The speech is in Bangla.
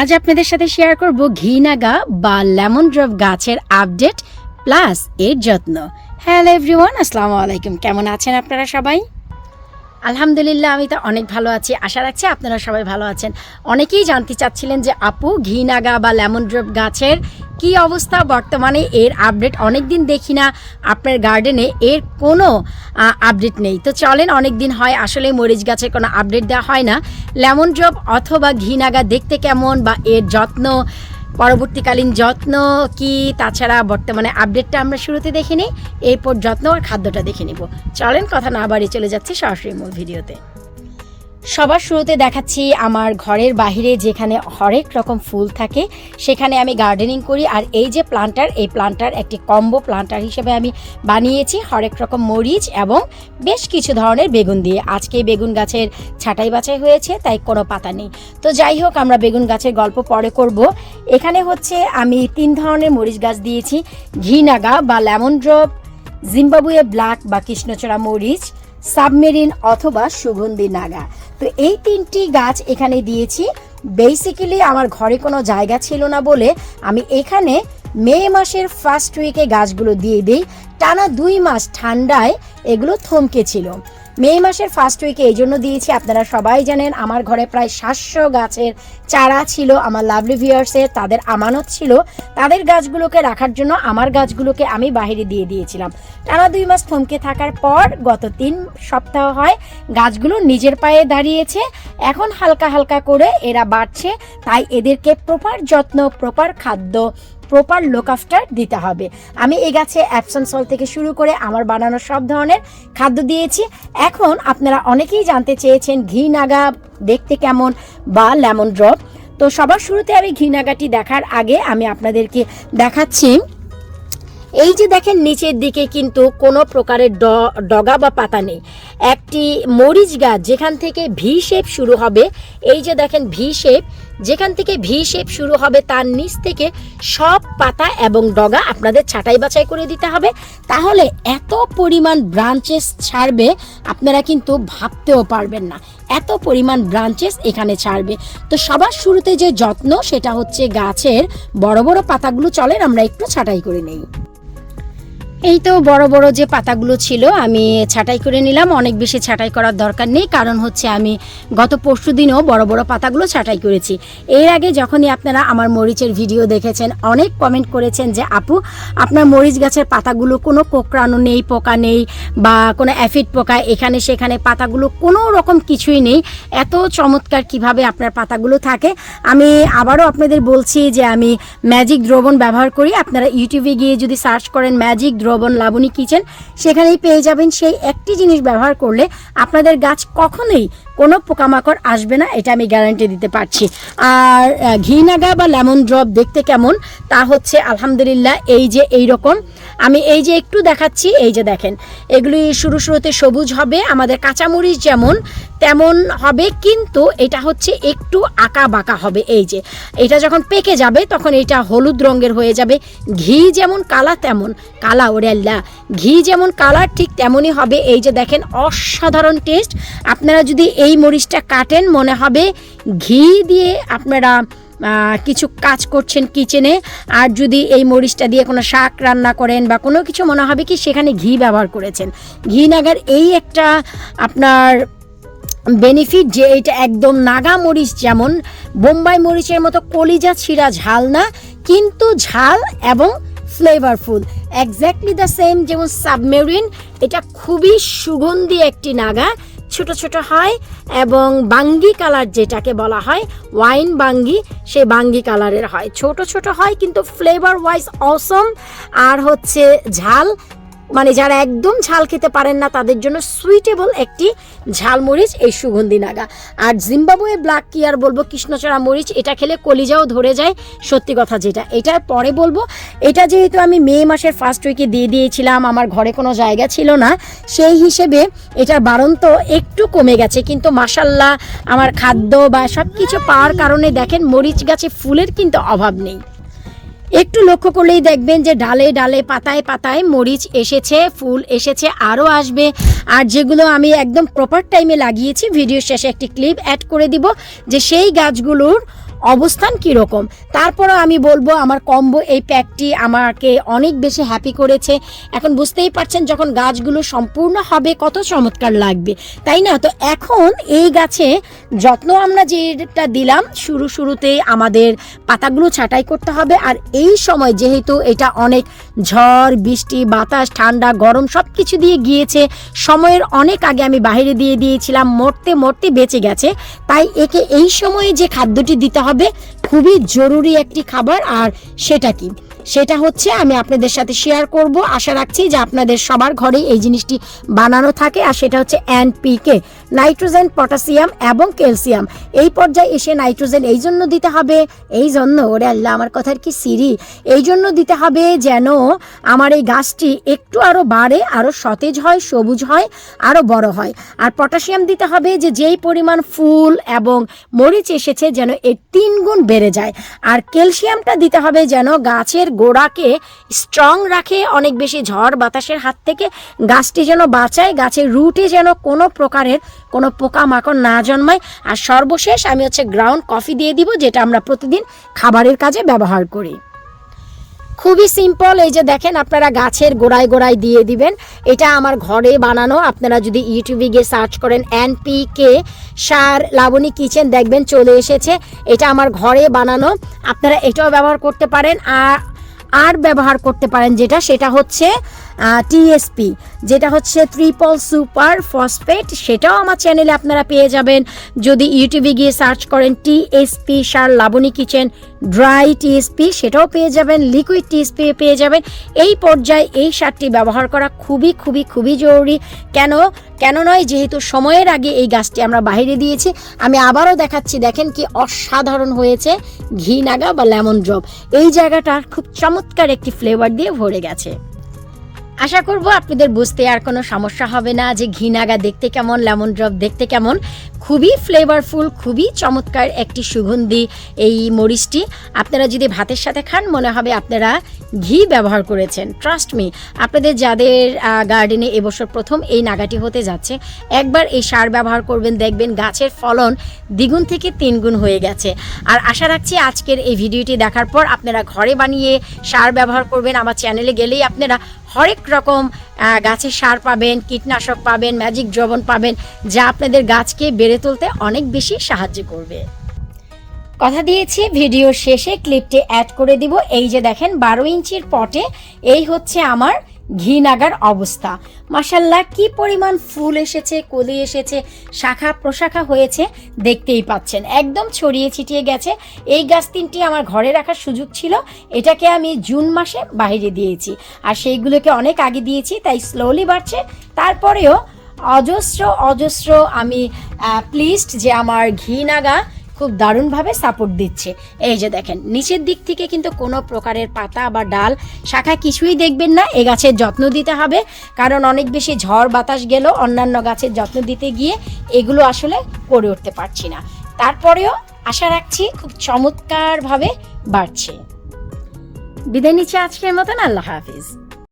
আজ আপনাদের সাথে শেয়ার করব ঘি নাগা বা লেমন ড্রপ গাছের আপডেট প্লাস এর যত্ন। হ্যালো এভরিওয়ান আসসালামু আলাইকুম। কেমন আছেন আপনারা সবাই? আলহামদুলিল্লাহ, আমি তো অনেক ভালো আছি। আশা রাখছি আপনারা সবাই ভালো আছেন। অনেকেই জানতে চাচ্ছিলেন যে আপু, ঘি নাগা বা লেমন ড্রপ গাছের কি অবস্থা? বর্তমানে এর আপডেট অনেক দিন দেখি না। আপনার গার্ডেনে এর কোনো আপডেট নেই। তো চলেন অনেক দিন হয় আসলে মরিচ গাছের কোনো আপডেট দেওয়া হয় না। লেমন ড্রপ অথবা ঘি নাগা দেখতে কেমন বা এর যত্ন পরবর্তীকালীন যত্ন কি? তাছাড়া বর্তমানে আপডেটটা আমরা শুরুতে দেখে নিই এরপর যত্ন আর খাদ্যটা দেখে নিব। চলেন কথা না বাড়িয়ে চলে যাচ্ছে সরাসরি মূল ভিডিওতে সবার শুরুতে দেখাচ্ছি আমার ঘরের বাহিরে যেখানে হরেক রকম ফুল থাকে, সেখানে আমি গার্ডেনিং করি। আর এই যে প্লান্টার এই প্লান্টার একটি কম্বো প্লান্টার হিসেবে আমি বানিয়েছি, হরেক রকম মরিচ এবং বেশ কিছু ধরনের বেগুন দিয়ে। আজকে বেগুন গাছের ছাঁটাই বাছাই হয়েছে, তাই কোনো পাতা নেই। তো যাই হোক, আমরা বেগুন গাছের গল্প পরে করব। এখানে হচ্ছে আমি তিন ধরনের মরিচ গাছ দিয়েছি, ঘি নাগা বা লেমন ড্রপ জিম্বাবুয়ে ব্ল্যাক বা কৃষ্ণচূড়া মরিচ। সাবমেরিন অথবা সুগন্ধি নাগা। তো এই তিনটি গাছ এখানে দিয়েছি। বেসিক্যালি আমার ঘরে কোনো জায়গা ছিল না বলে আমি এখানে মে মাসের ফার্স্ট উইকে গাছগুলো দিয়ে দিই। টানা দুই মাস ঠান্ডায় এগুলো থমকে ছিল। মে মাসের ফার্স্ট উইকে এই জন্য দিয়েছি, আপনারা সবাই জানেন আমার ঘরে প্রায় সাতশো গাছের চারা ছিল, আমার লাভলি ভিউয়ার্সের তাদের আমানত ছিল, তাদের গাছগুলোকে রাখার জন্য আমার গাছগুলোকে আমি বাইরে দিয়ে দিয়েছিলাম। টানা দুই মাস থমকে থাকার পর গত তিন সপ্তাহ হয় গাছগুলো নিজের পায়ে দাঁড়িয়েছে, এখন হালকা হালকা করে এরা বাড়ছে, তাই এদেরকে প্রপার যত্ন প্রপার খাদ্য প্রপার লোক আফটার দিতে হবে। আমি এই গাছে অ্যাপসন সল থেকে শুরু করে আমার বানানো সব ধরনের খাদ্য দিয়েছি। এখন আপনারা অনেকেই জানতে চেয়েছেন ঘি নাগা দেখতে কেমন বা লেমন ড্রপ তো সবার শুরুতে আমি ঘি নাগাটি দেখার আগে আমি আপনাদেরকে দেখাচ্ছি। এই যে দেখেন নিচের দিকে কিন্তু কোনো প্রকারের ডগা বা পাতা নেই। একটি মরিচ গাছ যেখান থেকে ভি শেপ শুরু হবে, এই যে দেখেন ভি শেপ যেখান থেকে ভি শেপ শুরু হবে তার নিচ থেকে সব পাতা এবং ডগা আপনাদের ছাঁটাই বাছাই করে দিতে হবে। তাহলে এত পরিমাণ ব্রাঞ্চেস ছাড়বে আপনারা কিন্তু ভাবতেও পারবেন না। এত পরিমাণ ব্রাঞ্চেস এখানে ছাড়বে। তো সবার শুরুতে যে যত্ন সেটা হচ্ছে গাছের বড় বড় পাতাগুলো চলেন আমরা একটু ছাঁটাই করে নেই। এই তো বড় বড় যে পাতাগুলো ছিল, আমি ছাঁটাই করে নিলাম। অনেক বেশি ছাঁটাই করার দরকার নেই, কারণ হচ্ছে আমি গত পরশু দিনও বড় বড় পাতাগুলো ছাঁটাই করেছি। এর আগে যখনই আপনারা আমার মরিচের ভিডিও দেখেছেন, অনেক কমেন্ট করেছেন যে, আপু, আপনার মরিচ গাছের পাতাগুলো কোনো কোকড়ানো নেই, পোকা নেই বা কোনো অ্যাফিড পোকা, এখানে সেখানে পাতাগুলো কোনো রকম কিছুই নেই। এত চমৎকার কীভাবে আপনার পাতাগুলো থাকে। আমি আবারও আপনাদের বলছি যে, আমি ম্যাজিক দ্রবণ ব্যবহার করি। আপনারা ইউটিউবে গিয়ে যদি সার্চ করেন ম্যাজিক দ্রবণ লাবণী কিচেন, সেখানেই পেয়ে যাবেন সেই একটি জিনিস ব্যবহার করলে আপনাদের গাছ কখনোই কোনো পোকামাকড় আসবে না, এটা আমি গ্যারান্টি দিতে পারছি। আর ঘিনাগা বা লেমন ড্রপ দেখতে কেমন? তা হচ্ছে আলহামদুলিল্লাহ এই যে এই রকম আমি এই যে একটু দেখাচ্ছি, এই যে দেখেন, এগুলি শুরু শুরুতে সবুজ হবে, আমাদের কাঁচামরিচ যেমন, তেমন হবে, কিন্তু এটা হচ্ছে একটু আঁকা বাঁকা হবে, এই যে। এটা যখন পেকে যাবে, তখন এটা হলুদ রঙের হয়ে যাবে। ঘি যেমন কালা, তেমন কালা ওরে আল্লাহ ঘি যেমন কালার ঠিক তেমনই হবে, এই যে দেখেন, অসাধারণ টেস্ট। আপনারা যদি এই মরিচটা কাটেন, মনে হবে ঘি দিয়ে আপনারা কিছু কাজ করছেন কিচেনে, আর যদি এই মরিচটা দিয়ে কোনো শাক রান্না করেন বা কোনো কিছু মনে হবে কি সেখানে ঘি ব্যবহার করেছেন। ঘি নাগার এই একটা আপনার বেনিফিট যে এটা একদম নাগা মরিচ যেমন, বোম্বাই মরিচের মতো কলিজা ছিঁড়া ঝাল না, কিন্তু ঝাল এবং ফ্লেভারফুল এক্স্যাক্টলি দ্য সেম যেমন সাবমেরিন এটা খুবই সুগন্ধি একটি নাগা ছোট ছোট হয় এবং বাঙ্গি কালার যেটাকে বলা হয়, ওয়াইন বাঙ্গি, সে বাঙ্গি কালারের হয়। ছোট ছোট হয় কিন্তু ফ্লেভার ওয়াইজ অসম আর হচ্ছে ঝাল মানে যারা একদম ঝাল খেতে পারেন না, তাদের জন্য সুইটেবল একটি ঝাল মরিচ, এই সুগন্ধি নাগা। আর জিম্বাবুয়ে ব্ল্যাক কি আর বলব? কৃষ্ণচড়া মরিচ, এটা খেলে কলিজাও ধরে যায়, সত্যি কথা যেটা। এটার পরে বলব, এটা যেহেতু আমি মে মাসের ফার্স্ট উইকে দিয়ে দিয়েছিলাম, আমার ঘরে কোনো জায়গা ছিল না, সেই হিসেবে এটার বারন্ত একটু কমে গেছে। কিন্তু মাসাল্লাহ আমার খাদ্য বা সব কিছু পাওয়ার কারণে দেখেন মরিচ গাছে ফুলের কিন্তু অভাব নেই। একটু লক্ষ্য করলেই দেখবেন যে ডালে ডালে, পাতায় পাতায় মরিচ এসেছে, ফুল এসেছে, আরও আসবে। আর যেগুলো আমি একদম প্রপার টাইমে লাগিয়েছি ভিডিও শেষে একটি ক্লিপ অ্যাড করে দিব যে সেই গাছগুলোর অবস্থান কীরকম? তারপরও আমি বলব, আমার কম্বো এই প্যাকটি আমাকে অনেক বেশি হ্যাপি করেছে। এখন বুঝতেই পারছেন যখন গাছগুলো সম্পূর্ণ হবে কত চমৎকার লাগবে। তাই না? তো এখন এই গাছে যত্ন আমরা যেটা দিলাম, শুরু শুরুতে আমাদের পাতাগুলো ছাঁটাই করতে হবে। আর এই সময় যেহেতু এটা অনেক ঝড়, বৃষ্টি, বাতাস, ঠান্ডা, গরম সব কিছু দিয়ে গিয়েছে, সময়ের অনেক আগে আমি বাইরে দিয়ে দিয়েছিলাম, মরতে মরতে বেঁচে গেছে। তাই একে এই সময়ে যে খাদ্যটি দিতে হবে। খুবই জরুরি একটি খাবার আর সেটা কি? সেটা হচ্ছে আমি আপনাদের সাথে শেয়ার করব। আশা রাখছি যে আপনাদের সবার ঘরে এই জিনিসটি বানানো থাকে। আর সেটা হচ্ছে এনপিকে নাইট্রোজেন পটাশিয়াম এবং ক্যালসিয়াম এই পর্যায়ে এসে নাইট্রোজেন এই জন্য দিতে হবে, এই জন্য, ওরে আল্লাহ, আমার কথার কি সিরি? এই জন্য দিতে হবে যেন আমার এই গাছটি একটু আরও বাড়ে আরও সতেজ হয়, সবুজ হয় আরও বড় হয়। আর পটাশিয়াম দিতে হবে যে যেই পরিমাণ ফুল এবং মরিচ এসেছে যেন এর তিন গুণ বেড়ে যায়। আর ক্যালসিয়ামটা দিতে হবে যেন গাছের গোড়াকে স্ট্রং রাখে, অনেক বেশি ঝড় বাতাসের হাত থেকে। গাছটি যেন বাঁচায়, গাছের রুটে যেন কোনো প্রকারের কোনো পোকামাকড় না জন্মায়। আর সর্বশেষ আমি হচ্ছে গ্রাউন্ড কফি দিয়ে দিব, যেটা আমরা প্রতিদিন খাবারের কাজে ব্যবহার করি। খুবই সিম্পল এই যে দেখেন আপনারা গাছের গোড়ায় গোড়ায় দিয়ে দিবেন। এটা আমার ঘরে বানানো, আপনারা যদি ইউটিউবে গিয়ে সার্চ করেন এনপিকে সার লাবণী কিচেন, দেখবেন চলে এসেছে। এটা আমার ঘরে বানানো, আপনারা এটাও ব্যবহার করতে পারেন। আর আর ব্যবহার করতে পারেন যেটা সেটা হচ্ছে টিএসপি যেটা হচ্ছে ট্রিপল সুপার ফসফেট সেটাও আমার চ্যানেলে আপনারা পেয়ে যাবেন। যদি ইউটিউবে গিয়ে সার্চ করেন টিএসপি সার লাবণী কিচেন ড্রাই টিএসপি সেটাও পেয়ে যাবেন লিকুইড টিএসপি পেয়ে যাবেন। এই পর্যায়ে এই সারটি ব্যবহার করা খুবই খুবই খুবই জরুরি। কেন? কেন নয়, যেহেতু সময়ের আগে এই গাছটি আমরা বাইরে দিয়েছি, আমি আবারও দেখাচ্ছি, দেখেন কি অসাধারণ হয়েছে ঘি নাগা বা লেমন ড্রপ। এই জায়গাটার খুব চমৎকার একটি ফ্লেভার দিয়ে ভরে গেছে। আশা করব আপনাদের বুঝতে আর কোনো সমস্যা হবে না যে ঘি নাগা দেখতে কেমন লেমন ড্রপ দেখতে কেমন। খুবই ফ্লেভারফুল খুবই চমৎকার একটি সুগন্ধি এই মরিচটি। আপনারা যদি ভাতের সাথে খান, মনে হবে আপনারা ঘি ব্যবহার করেছেন। ট্রাস্ট মি আপনাদের যাদের গার্ডেনে এবছর প্রথম এই নাগাটি হতে যাচ্ছে, একবার এই সার ব্যবহার করবেন, দেখবেন গাছের ফলন দ্বিগুণ থেকে তিনগুণ হয়ে গেছে। আর আশা রাখছি আজকের এই ভিডিওটি দেখার পর আপনারা ঘরে বানিয়ে সার ব্যবহার করবেন। আমার চ্যানেলে গেলেই আপনারা হরেক রকম গাছের সার পাবেন, কীটনাশক পাবেন ম্যাজিক দ্রবণ পাবেন, যা আপনাদের গাছকে বেড়ে তুলতে অনেক বেশি সাহায্য করবে। কথা দিয়েছি ভিডিও শেষে ক্লিপটি অ্যাড করে দিব। এই যে দেখেন, বারো ইঞ্চির পটে এই হচ্ছে আমার ঘি নাগার অবস্থা। মাসাল্লাহ কি পরিমাণ ফুল এসেছে, কলি এসেছে, শাখা প্রশাখা হয়েছে, দেখতেই পাচ্ছেন। একদম ছড়িয়ে ছিটিয়ে গেছে। এই গাছ তিনটি আমার ঘরে রাখার সুযোগ ছিল। এটাকে আমি জুন মাসে বাইরে দিয়েছি। আর সেইগুলোকে অনেক আগে দিয়েছি, তাই স্লোলি বাড়ছে। তারপরেও অজস্র অজস্র আমি প্লিজড যে আমার ঘি নাগা খুব দারুণভাবে সাপোর্ট দিচ্ছে। এই যে দেখেন, নিচের দিক থেকে কিন্তু কোনো প্রকারের পাতা বা ডাল শাখা কিছুই দেখবেন না, এ গাছের যত্ন দিতে হবে। কারণ অনেক বেশি ঝড় বাতাস গেল অন্যান্য গাছের যত্ন দিতে গিয়ে এগুলো আসলে করে উঠতে পারছি না। তারপরেও আশা রাখছি খুব চমৎকারভাবে বাড়ছে। বিদায় নিচ্ছে আজকের মতন, আল্লাহ হাফিজ।